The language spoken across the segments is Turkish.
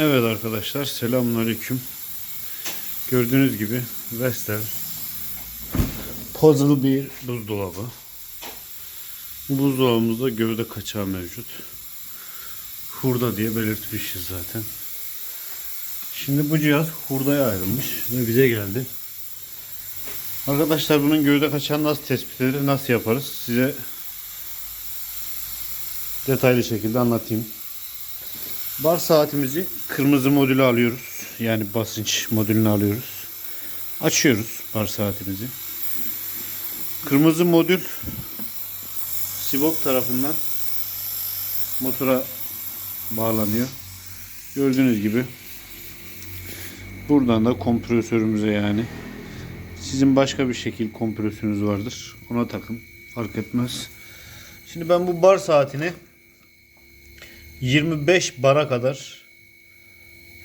Evet arkadaşlar selamünaleyküm. Gördüğünüz gibi Vestel puzzle bir buzdolabı. Bu buzdolabımızda gövde kaçağı mevcut. Hurda diye belirtmişiz zaten. Şimdi bu cihaz hurdaya ayrılmış ve bize geldi. Arkadaşlar bunun gövde kaçağını nasıl tespit edilir, nasıl yaparız size detaylı şekilde anlatayım. Bar saatimizi kırmızı modülü alıyoruz. Yani basınç modülünü alıyoruz. Açıyoruz bar saatimizi. Kırmızı modül Sibop tarafından motora bağlanıyor. Gördüğünüz gibi buradan da kompresörümüze yani sizin başka bir şekil kompresörünüz vardır. Ona takın. Fark etmez. Şimdi ben bu bar saatini 25 bara kadar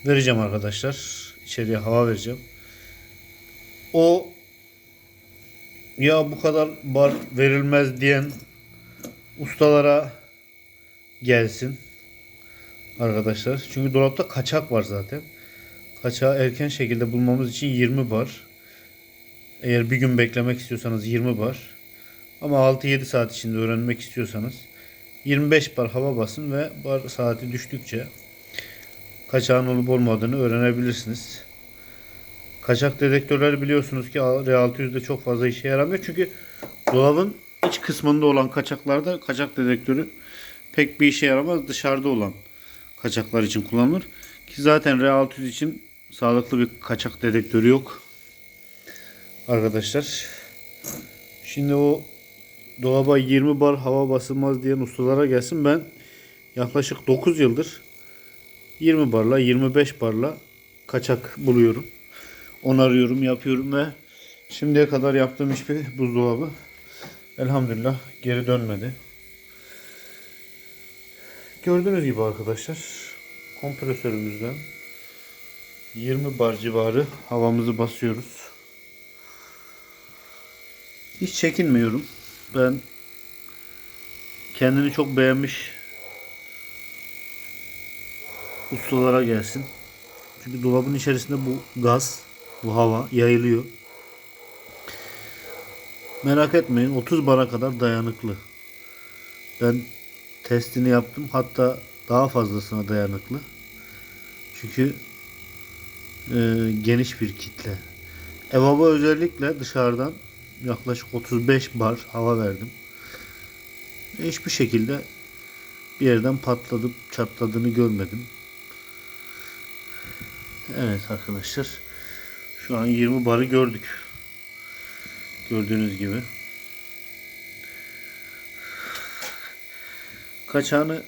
vereceğim arkadaşlar. İçeriye hava vereceğim. O ya bu kadar bar verilmez diyen ustalara gelsin arkadaşlar. Çünkü dolapta kaçak var zaten. Kaçağı erken şekilde bulmamız için 20 bar. Eğer bir gün beklemek istiyorsanız 20 bar. Ama 6-7 saat içinde öğrenmek istiyorsanız 25 bar hava basın ve bar saati düştükçe kaçağın olup olmadığını öğrenebilirsiniz. Kaçak dedektörleri biliyorsunuz ki R600'de çok fazla işe yaramıyor. Çünkü dolabın iç kısmında olan kaçaklarda kaçak dedektörü pek bir işe yaramaz. Dışarıda olan kaçaklar için kullanılır. Ki zaten R600 için sağlıklı bir kaçak dedektörü yok. Arkadaşlar. Şimdi o dolaba 20 bar hava basılmaz diyen ustalara gelsin. Ben yaklaşık 9 yıldır 20 barla 25 barla kaçak buluyorum. Onarıyorum, yapıyorum ve şimdiye kadar yaptığım hiçbir buzdolabı elhamdülillah geri dönmedi. Gördüğünüz gibi arkadaşlar kompresörümüzden 20 bar civarı havamızı basıyoruz. Hiç çekinmiyorum. Ben kendini çok beğenmiş ustalara gelsin. Çünkü dolabın içerisinde bu gaz, bu hava yayılıyor. Merak etmeyin 30 bara kadar dayanıklı. Ben testini yaptım. Hatta daha fazlasına dayanıklı. Çünkü e, geniş bir kitle. Evaba özellikle dışarıdan yaklaşık 35 bar hava verdim. Hiçbir şekilde bir yerden patladı, çatladığını görmedim. Evet arkadaşlar. Şu an 20 barı gördük. Gördüğünüz gibi. Kaçağını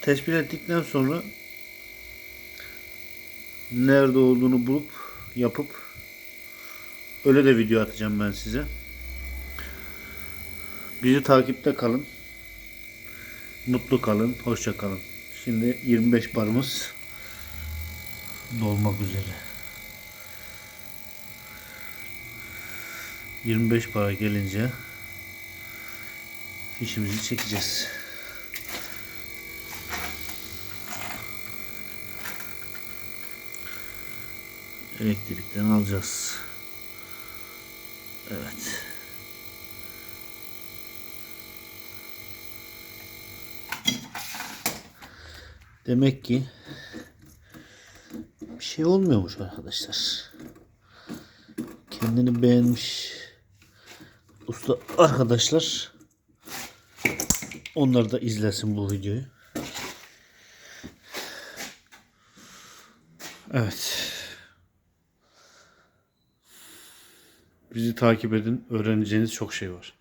tespit ettikten sonra nerede olduğunu bulup yapıp öyle de video atacağım ben size. Bizi takipte kalın. Mutlu kalın. Hoşça kalın. Şimdi 25 barımız dolmak üzere. 25 para gelince fişimizi çekeceğiz. Elektrikten alacağız. Evet. Demek ki bir şey olmuyormuş arkadaşlar. Kendini beğenmiş usta arkadaşlar onlar da izlesin bu videoyu. Evet. Bizi takip edin. Öğreneceğiniz çok şey var.